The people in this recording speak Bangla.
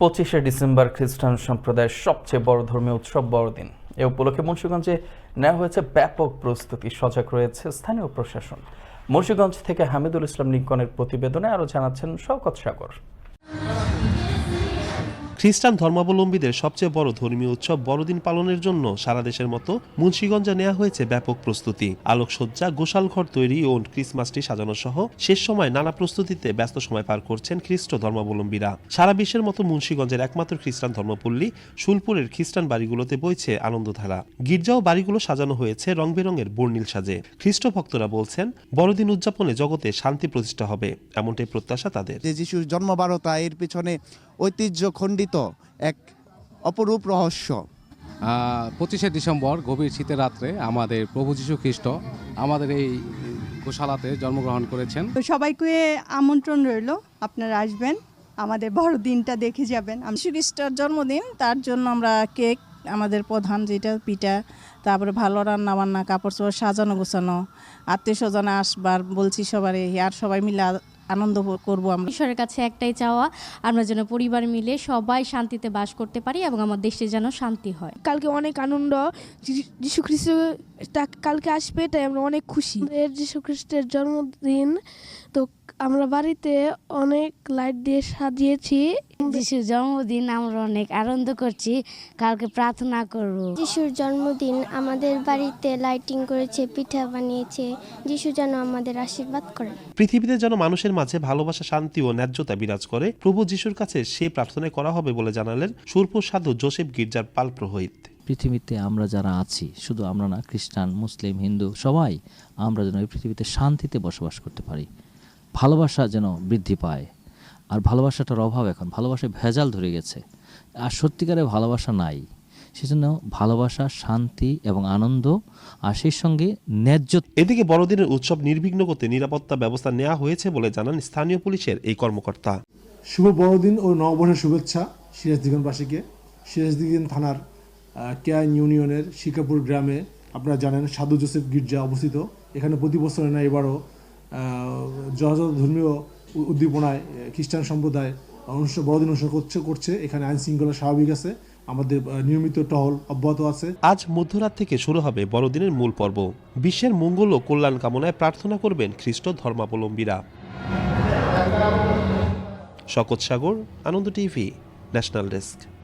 পঁচিশে ডিসেম্বর খ্রিস্টান সম্প্রদায়ের সবচেয়ে বড় ধর্মীয় উৎসব বড়দিন। এ উপলক্ষে মুন্সিগঞ্জে নেওয়া হয়েছে ব্যাপক প্রস্তুতি, সজাগ রয়েছে স্থানীয় প্রশাসন। মুন্সিগঞ্জ থেকে হামিদুল ইসলাম লিঙ্কনের প্রতিবেদনে আরও জানাচ্ছেন শওকত সাগর। খ্রিস্টান ধর্মাবলম্বীদের সবচেয়ে বড় ধর্মীয় উৎসব বড়দিন পালনের জন্য সারা দেশের মতো মুন্সিগঞ্জে নেওয়া হয়েছে ব্যাপক প্রস্তুতি। আলোকসজ্জা, গোশালঘর তৈরি ও ক্রিসমাসটি সাজানো সহ শেষ সময় নানা প্রস্তুতিতে ব্যস্ত সময় পার করছেন খ্রিস্ট ধর্মাবলম্বীরা। সারা বিশ্বের মতো মুন্সিগঞ্জের একমাত্র খ্রিস্টান ধর্মপল্লী শুলপুরের খ্রিস্টান বাড়িগুলোতে বইছে আনন্দধারা। গির্জা ও বাড়িগুলো সাজানো হয়েছে রং বেরঙের বর্ণিল সাজে। খ্রিস্ট ভক্তরা বলছেন, বড়দিন উদযাপনে জগতে শান্তি প্রতিষ্ঠা হবে, এমনটাই প্রত্যাশা তাদের। যে যিশুর জন্মবারতা এর পেছনে ঐতিহ্য খণ্ডিত এক অপরূপ রহস্য। পঁচিশে ডিসেম্বর গভীর শীতের রাত্রে আমাদের প্রভু যীশু খ্রিস্ট আমাদের এই গোশালাতে জন্মগ্রহণ করেছেন। তো সবাইকে আমন্ত্রণ রইল আপনারা আসবেন আমাদের বড় দিনটা দেখে যাবেন। আমি যীশু খ্রিস্টের জন্মদিন তার জন্য আমরা কেক আমাদের প্রধান যেটা পিঠা তারপরে ভালো রান্না বান্না কাপড় চোপড় সাজানো গোছানো আত্মীয় স্বজন আসবার বলছি সবারই আর সবাই মিলে আনন্দ করব আমরা। ঈশ্বরের কাছে একটাই চাওয়া, আমরা যেন পরিবার মিলে সবাই শান্তিতে বাস করতে পারি এবং আমার দেশে যেন শান্তি হয়। কালকে অনেক আনন্দ, যিশু- খ্রিস্ট কালকে আসবে, তাই আমরা অনেক খুশি। যিশু খ্রিস্টের জন্মদিন, তো আমরা বাড়িতে অনেক লাইট দিয়ে সাজিয়েছি। যিশুর জন্মদিন আমরা অনেক আনন্দ করছি কালকে প্রার্থনা করব। যিশুর জন্মদিন আমাদের বাড়িতে লাইটিং করেছে পিঠা বানিয়েছে যিশু যেন আমাদের আশীর্বাদ করে। পৃথিবীতে যেন মানুষের মাঝে ভালোবাসা শান্তি ও ন্যায্যতা বিরাজ করে প্রভু যিশুর কাছে সে প্রার্থনা করা হবে বলে জানালেন সুরপুর সাধু জোসেফ গির্জার পাল প্রহিত। পৃথিবীতে আমরা যারা আছি শুধু আমরা না খ্রিস্টান মুসলিম হিন্দু সবাই আমরা যেন এই পৃথিবীতে শান্তিতে বসবাস করতে পারি। ভালোবাসা যেন বৃদ্ধি পায়। আর ভালোবাসাটার অভাব এখন ভালোবাসায় ভেজাল ধরে গেছে। আর সত্যিকারে ভালোবাসা নাই। সেজন্য ভালোবাসা শান্তি এবং আনন্দ আর সেই সঙ্গে ন্যায্য এদিকে বড়দিনের উৎসব নির্বিঘ্ন করতে নিরাপত্তা ব্যবস্থা নেওয়া হয়েছে বলে জানান স্থানীয় পুলিশের এই কর্মকর্তা। শুভ বড়দিন ও নববর্ষের শুভেচ্ছা সিরাজদিগনবাসীকে। সিরাজদিগন থানার আহ, কেয়াইন ইউনিয়নের শিকাপুর গ্রামে আপনারা জানেন সাধু জোসেফ গির্জা অবস্থিত। এখানে প্রতি বছর না এবারও যথাযথ ধর্মীয় উদ্দীপনায় খ্রিস্টান সম্প্রদায় অনুষ্ঠান, বড়দিন অনুষ্ঠান করছে করছে। এখানে আইন শৃঙ্খলা স্বাভাবিক আছে। আমাদের নিয়মিত টহল অব্যাহত আছে। আজ মধ্যরাত থেকে শুরু হবে বড়দিনের মূল পর্ব। বিশ্বের মঙ্গল ও কল্যাণ কামনায় প্রার্থনা করবেন খ্রিস্ট ধর্মাবলম্বীরা। Shawkat Sagar, Ananda TV, national desk.